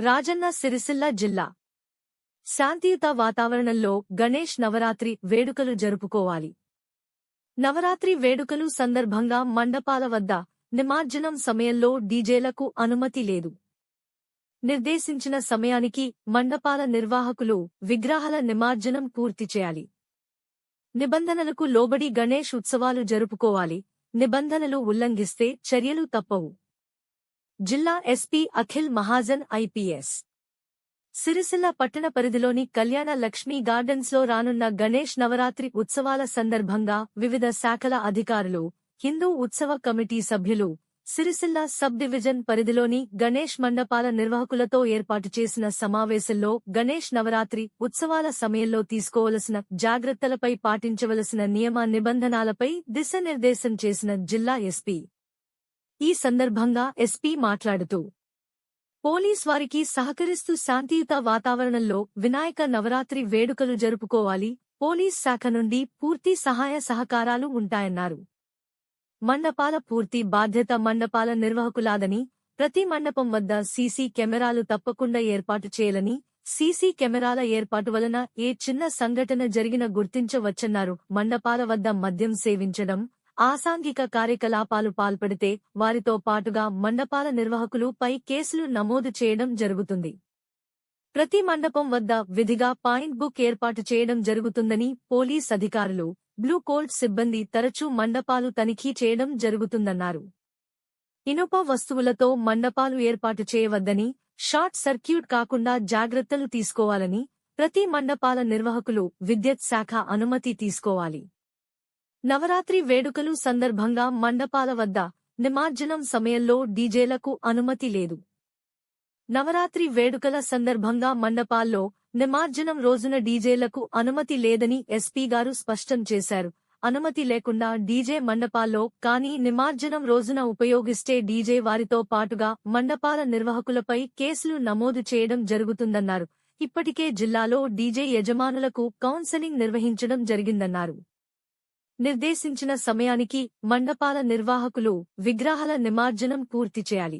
రాజన్న సిరిసిల్ల జిల్లా. శాంతియుత వాతావరణంలో గణేష్ నవరాత్రి వేడుకలు జరుపుకోవాలి. నవరాత్రి వేడుకలు సందర్భంగా మండపాల వద్ద నిమజ్జనం సమయంలో డీజేలకు అనుమతి లేదు. నిర్దేశించిన సమయానికి మండపాల నిర్వాహకులు విగ్రహాల నిమజ్జనం పూర్తి చేయాలి. నిబంధనలకు లోబడి గణేష్ ఉత్సవాలు జరుపుకోవాలి. నిబంధనలు ఉల్లంఘిస్తే చర్యలు తప్పవు. జిల్లా ఎస్పీ అఖిల్ మహాజన్ ఐపీఎస్. సిరిసిల్ల పట్టణ పరిధిలోని కళ్యాణ లక్ష్మీ గార్డెన్స్లో రానున్న గణేష్ నవరాత్రి ఉత్సవాల సందర్భంగా వివిధ శాఖల అధికారులు హిందూ ఉత్సవ కమిటీ సభ్యులు సిరిసిల్ల సబ్ డివిజన్ పరిధిలోని గణేష్ మండపాల నిర్వాహకులతో ఏర్పాటు చేసిన సమావేశంలో గణేష్ నవరాత్రి ఉత్సవాల సమయంలో తీసుకోవలసిన జాగ్రత్తలపై పాటించవలసిన నియమ నిబంధనలపై దిశానిర్దేశం చేసిన జిల్లా ఎస్పీ ఈ సందర్భంగా ఎస్పీ మాట్లాడుతూ పోలీస్ వారికి సహకరిస్తూ శాంతియుత వాతావరణంలో వినాయక నవరాత్రి వేడుకలు జరుపుకోవాలి. పోలీస్ శాఖ నుండి పూర్తి సహాయ సహకారాలు ఉంటాయన్నారు. మండపాల పూర్తి బాధ్యత మండపాల నిర్వాహకులాదని ప్రతి మండపం వద్ద సీసీ కెమెరాలు తప్పకుండా ఏర్పాటు చేయాలని సీసీ కెమెరాల ఏర్పాటు వలన ఏ చిన్న సంఘటన జరిగిన గుర్తించవచ్చన్నారు. మండపాల వద్ద మద్యం సేవించడం ఆసాంఘిక కార్యకలాపాలు పాల్పడితే వారితో పాటుగా మండపాల నిర్వాహకులు పై కేసులు నమోదు చేయడం జరుగుతుంది. ప్రతి మండపం వద్ద విధిగా పాయింట్ బుక్ ఏర్పాటు చేయడం జరుగుతుందని పోలీస్ అధికారులు బ్లూ కోల్డ్ సిబ్బంది తరచూ మండపాలు తనిఖీ చేయడం జరుగుతుందన్నారు. ఇనుప వస్తువులతో మండపాలు ఏర్పాటు చేయవద్దని షార్ట్ సర్క్యూట్ కాకుండా జాగ్రత్తలు తీసుకోవాలని ప్రతి మండపాల నిర్వాహకులు విద్యుత్ శాఖ అనుమతి తీసుకోవాలి. నవరాత్రి వేడుకలు సందర్భంగా మండపాల వద్ద నిమార్జనం సమయంలో డీజేలకు అనుమతి లేదు. నవరాత్రి వేడుకల సందర్భంగా మండపాల్లో నిమార్జనం రోజున డీజేలకు అనుమతి లేదని ఎస్పీ గారు స్పష్టం చేశారు. అనుమతి లేకుండా డీజే మండపాల్లో కానీ నిమార్జనం రోజున ఉపయోగిస్తే డీజే వారితో పాటుగా మండపాల నిర్వాహకులపై కేసులు నమోదు చేయడం జరుగుతుందన్నారు. ఇప్పటికే జిల్లాలో డీజే యజమానులకు కౌన్సెలింగ్ నిర్వహించడం జరిగిందన్నారు. నిర్దేశించిన సమయానికి మండపాల నిర్వాహకులు విగ్రహాల నిమజ్జనం పూర్తి చేయాలి.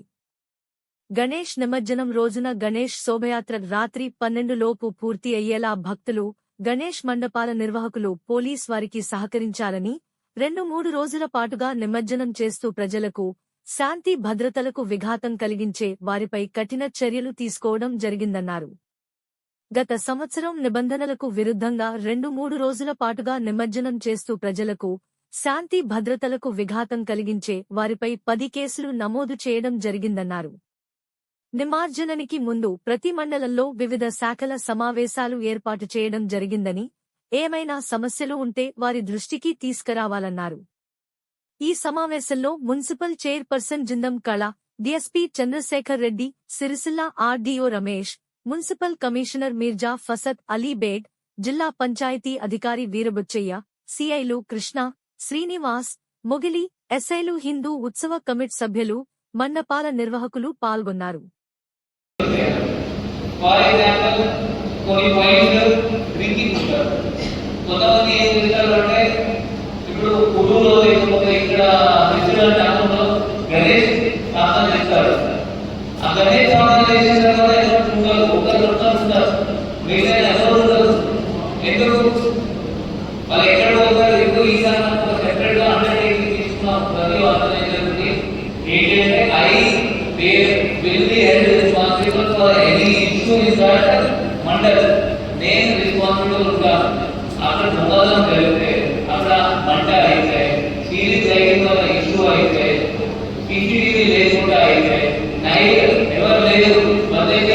గణేష్ నిమజ్జనం రోజున గణేష్ శోభయాత్ర రాత్రి పన్నెండు లోపు పూర్తి అయ్యేలా భక్తులు గణేష్ మండపాల నిర్వాహకులు పోలీస్ వారికి సహకరించాలని రెండు మూడు రోజుల పాటుగా నిమజ్జనం చేస్తూ ప్రజలకు శాంతి భద్రతలకు విఘాతం కలిగించే వారిపై కఠిన చర్యలు తీసుకోవడం జరిగిందన్నారు. గత సంవత్సరం నిబంధనలకు విరుద్ధంగా రెండు మూడు రోజుల పాటుగా నిమజ్జనం చేస్తూ ప్రజలకు శాంతి భద్రతలకు విఘాతం కలిగించే వారిపై పది కేసులు నమోదు చేయడం జరిగిందన్నారు. నిమార్జనానికి ముందు ప్రతి మండలంలో వివిధ శాఖల సమావేశాలు ఏర్పాటు చేయడం జరిగిందని ఏమైనా సమస్యలు ఉంటే వారి దృష్టికి తీసుకురావాలన్నారు. ఈ సమావేశంలో municipal chairperson Jindam Kala DSP Chandrasekhar Reddy Sircilla RDO Ramesh municipal commissioner Mirza Fasad Alibeg జిల్లా పంచాయతీ అధికారి వీరబుచ్చయ్య సిఐలు కృష్ణ శ్రీనివాస్ మొగిలి ఎస్ఐలు హిందూ ఉత్సవ కమిట్ సభ్యులు మన్నపాల నిర్వాహకులు పాల్గొన్నారు. ఫర్ ఎగ్జాంపుల్ కొన్ని డ్రింకింగ్ ఉంటారు కొంతమంది ఏం చేస్తారు అంటే ఇప్పుడు లేకపోతే ఇక్కడ గణేష్ చేస్తారు ఆ గణేష్ చేసిన for any issue in that mandal? నేను రెస్పాన్సిబుల్ ఉంటాను అక్కడ సమాధానం జరిగితే అక్కడ మంట అయితే సీరియస్ లైటింగ్ ఇష్యూ అయితే ఇంటికి లేకుండా అయితే నైట్ ఎవరు లేరు వదిలేసి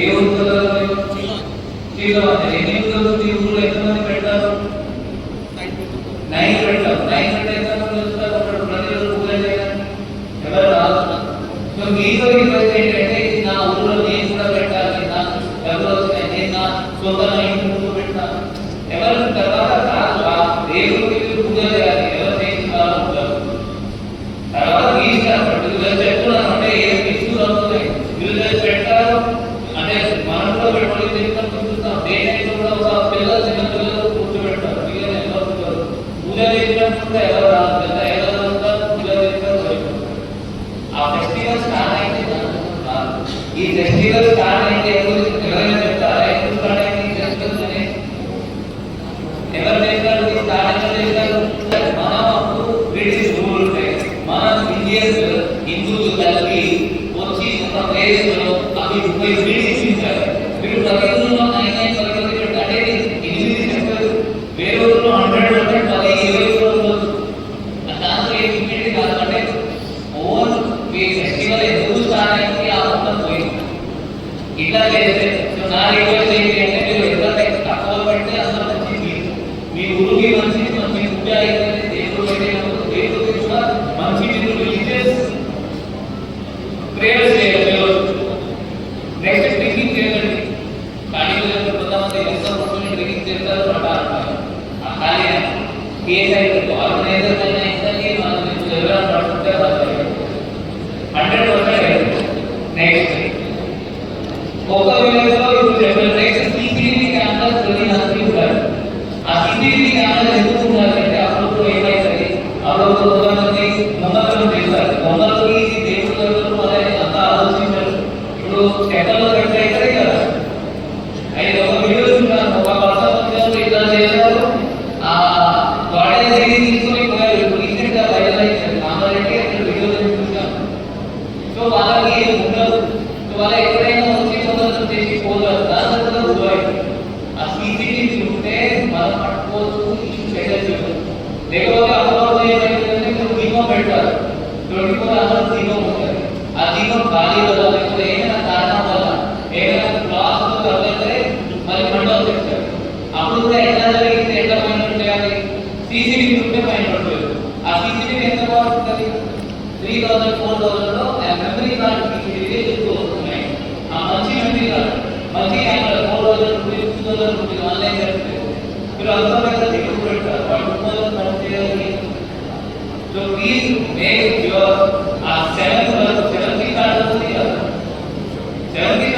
లేదా ఏ ఎన్ని ఊరు ఈ ఊరు ఎంతమంది పెడతారు నైన్ పెడతారు నైన్ అంటే ఎంతమంది వస్తారు ఒకడు ప్రతిరోజు పూజ ఎవరు రాదు సో మీతో రిక్వెస్ట్ ఏంటంటే నా ఊళ్ళో నేను కూడా పెట్టాలి నేను నా సొంత నా ఇంటి ముందు పెట్టాను ఎవరు తర్వాత రాదు. ఈ ఫెస్టివల్ స్టార్ట్ అయితే ఎవరు ఎవరైనా చెప్తారా ఎప్పుడు స్టార్ట్ అయింది ఈ ఫెస్టివల్ అనేది ఎవరు చేస్తారు ఈ స్టార్ట్ ఎవరు చేస్తారు మనం అప్పుడు బ్రిటిష్ రూల్ ఉంటాయి మనం ఇండియన్స్ హిందువులు కలిపి వచ్చి ఒక ప్లేస్ లో అవి ముప్పై మీటింగ్స్ ఇచ్చారు మీరు ప్రతి ఊళ్ళో నైన్ నైన్ పది పది పెట్టు అంటే ఎనిమిది చెప్పారు వేరే ఊళ్ళో హండ్రెడ్ పర్సెంట్ పది ఇరవై ఊళ్ళో దాంట్లో ఏం మీటింగ్ కాదు అంటే ఓన్ మీ ఫెస్టివల్ ఇట్లా చేస్తే సో నా రిక్వెస్ట్ ఏంటి అంటే మీరు ఎంత తక్కువ పెడితే అంత మంచిది మీ ఊరికి మంచిది మంచి పూజ అయితే దేవుడు పెట్టినప్పుడు దేవుడికి కూడా మంచి మీరు రిలీజియస్ ప్రేయర్స్ చేయాలి నెక్స్ట్ డ్రింకింగ్ చేయండి కానీ కొంతమంది ఎంత పర్సెంట్ డ్రింకింగ్ చేస్తారు అంటారు ఆ ఖాళీ కేసు అయితే ఆర్గనైజర్ కన్నా ఇంతకీ మనం ఎవరైనా పడుతుంటే హండ్రెడ్ పర్సెంట్ నెక్స్ట్ వాళ్ళకి ఏం ఉండదు సో వాళ్ళు ఎక్కడైనా వచ్చి కొందరు చేసి పోతారు దాని కూడా ఉద్యోగం ఆ సీసీటీవీ ఉంటే మనం పట్టుకోవచ్చు ఇష్యూ చేయొచ్చు లేకపోతే అప్పుడు ఏమైందంటే ఇప్పుడు దీపం పెడతారు ట్వంటీ ఫోర్ అవర్స్ దీపం ఉంటుంది ఆ దీపం ఖాళీ వల్ల లేకపోతే ఏమైనా కారణం వల్ల ఏమైనా క్లాస్ వల్లైతే మళ్ళీ మండలం తెచ్చారు అప్పుడు కూడా ఎట్లా జరిగింది ఎట్లా మైండ్ చేయాలి సీసీటీవీ ఉంటే మైండ్ ఉంటుంది ఆ సీసీటీవీ ఎంత బాగుంటుంది three thousand four thousand make your uh, seventh seventh class of the year. Seventh